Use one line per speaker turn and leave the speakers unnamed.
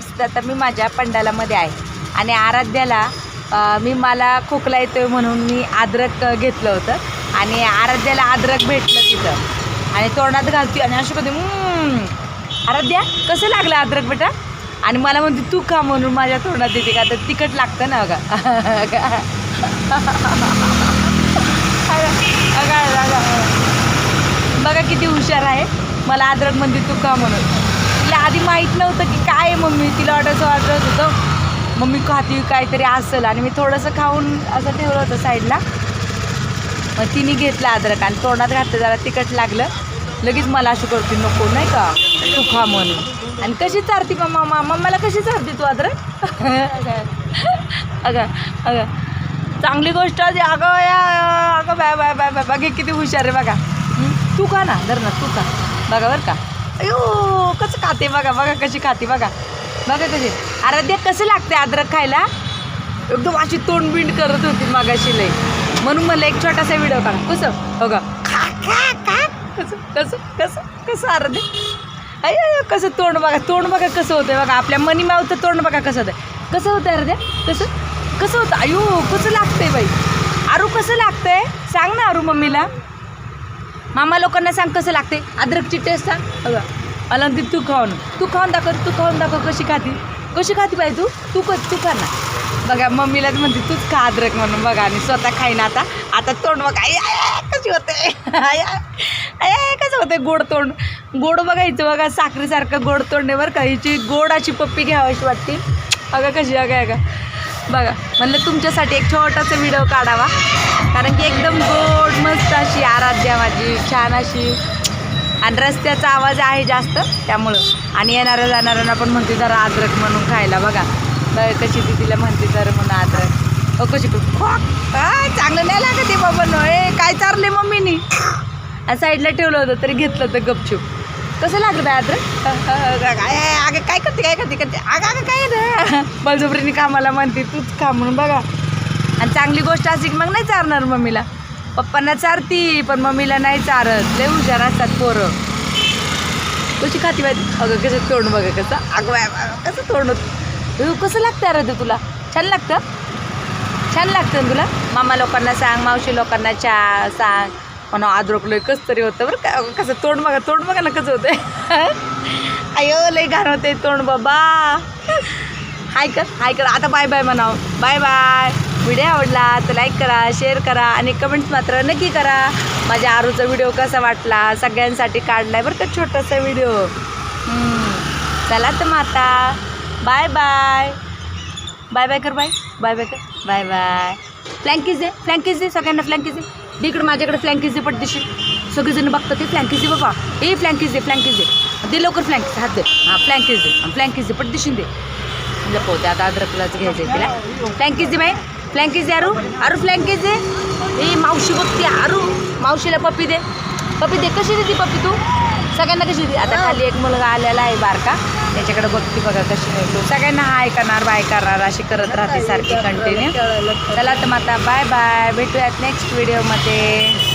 Friends आता मी माझ्या पंडालामध्ये आहे. आणि आराध्याला मी मला खोकला येतोय म्हणून मी अद्रक घेतलं होतं. आणि आराध्याला अद्रक भेटलं तिथं. आणि तोंडात घालते आणि अशी कधी आराध्या कसं लागलं अद्रक बेटा? आणि मला म्हणते तू का म्हणून माझ्या तोंडात येते का? तर तिखट लागतं ना बघा अगं, अगं. बघा किती हुशार आहे. मला अद्रक म्हणते तू का म्हणून. तिला आधी माहीत नव्हतं की काय मम्मी तिला वाटायचं वाटत होतं. मम्मी खाती काहीतरी असेल आणि मी थोडंसं खाऊन असं ठेवलं होतं साईडला मग तिने घेतलं अद्रक आणि तोंडात घातलं जरा तिखट लागलं. लगेच मला अशी करते नको नाही का? तू खा म्हणून. आणि कशी चारती मम्मा मामा? मला कशी चारते तू अद्रक? अगं अगं. चांगली गोष्ट आज अगं या अगं बाय बाय बाय बाय बघे किती हुशार आहे बघा. तू खा ना धर ना तू खा. बघा बरं का. अयो कसं खाते बघा बघा कशी खाते बघा. बघा कशी. आराध्या कसं लागते अद्रक खायला? एकदम अशी तोंडबिंड करत होती मागाशी लई. म्हणून मला एक छोटासा व्हिडिओ काढा. कसं? बघा खा कसं कसं कसं कसं आराध्य अय अय, कसं तोंड बघा तोंड बघा कसं होतंय बघा. आपल्या मनी मावतं तोंड बघा कसं होतंय. कसं होतं आराध्या कसं? कसं होतं? अयो कसं लागतंय बाई? आरू कसं लागतंय? सांग ना आरू मम्मीला. मामा लोकांना सांग कसं लागते. अद्रकची टेस्ट सांग. बघा. मला म्हणते तू खाऊन. तू खाऊन दाखव तू खाऊन दाखव कशी खाती. कशी खाती पाहिजे तू? तू कस तू खा ना. बघा मम्मीलाच म्हणते तूच खा अद्रक म्हणून. बघा आणि स्वतः खाईन आता. आता तोंड बघा. कशी होते. आय, कसं होते गोड तोंड. गोड बघायचं बघा साखरेसारखं गोड तोंड आहे बरं का. हिची गोड अशी पप्पी घ्यावीशी वाटते. अगं कशी अगं अगं. बघा म्हणलं तुमच्यासाठी एक छोटासा व्हिडिओ काढावा. कारण की एकदम गोड मस्त अशी आराध्या माझी छान अशी. आणि रस्त्याचा आवाज आहे जास्त त्यामुळं. आणि येणाऱ्या जाणाऱ्यांना पण म्हणते जरा अद्रक म्हणून खायला बघा. बघा कशी ती तिला म्हणते जरा म्हणून अद्रक हो कशी चांगलं नाही लागत ते बाबा ए काय चारले मम्मीनी? साईडला ठेवलं होतं तरी घेतलं होतं गपचूप. कसं लागलं बाय अद्रक अगं काय करते काय करते करते? अगं अगं काय रे? बळजबरीने कामाला म्हणते तूच खा म्हणून बघा. आणि चांगली गोष्ट अशी की मग नाही चारणार मम्मीला. पप्पांना चारती पण मम्मीला नाही चारत. लय हुशार असतात पोरं. कशी खाती बाई? अगं कसं तोंड बघा कसं? अगं बाय बाय, कसं तोंड? कसं लागतं अरे ते तुला? छान लागतं? छान लागतं तुला? मामा लोकांना सांग मावशी लोकांना चा सांग. म्हणा आद्रक लय कसं तरी होतं बरं का. कसं तोंड बघा तोंड बघा ना कसं होतंय. अयो लय घाण होते तोंड बाबा. हाय कर हाय कर. आता बाय बाय म्हणाव. बाय बाय व्हिडिओ आवडला तर लाईक करा शेअर करा आणि कमेंट्स मात्र नक्की करा. माझ्या आरूचा व्हिडिओ कसा वाटला सगळ्यांसाठी काढलाय बरं का छोटासा व्हिडिओ चला तर माता बाय बाय बाय बाय कर बाय बाय बाय कर. बाय बाय फ्लँकीज दे फ्लँकीज दे सगळ्यांना फ्लँकीज दे दे इकडे माझ्याकडे फ्लँकीज दे पटदिशी. सगळेजण बघतात ते फ्लँकीज दे बाबा. ए फ्लँकीज दे फ्लँकीज दे दे लवकर फ्लँकीज हात दे. हां फ्लँकीज दे फ्लँकीज दे पटदिशी दे. लपवते आता अद्रकलाच घ्यायचं आहे तिला. फ्लँकीज दे बाई फ्लँकीज दे अरू अरू फ्लँकीज दे ए मावशी बघते अरू मावशीला पप्पी दे. पप्पी दे कशी देते पप्पी तू? सगळ्यांना कशी देते? आता खाली एक मुलगा आलेला आहे बारका. त्याच्याकडे बघते बघा कशी नाही तो सगळ्यांना हाय करणार बाय करणार अशी करत राहते सारखी कंटिन्यू चला तर मग आता बाय बाय भेटूयात नेक्स्ट व्हिडिओमध्ये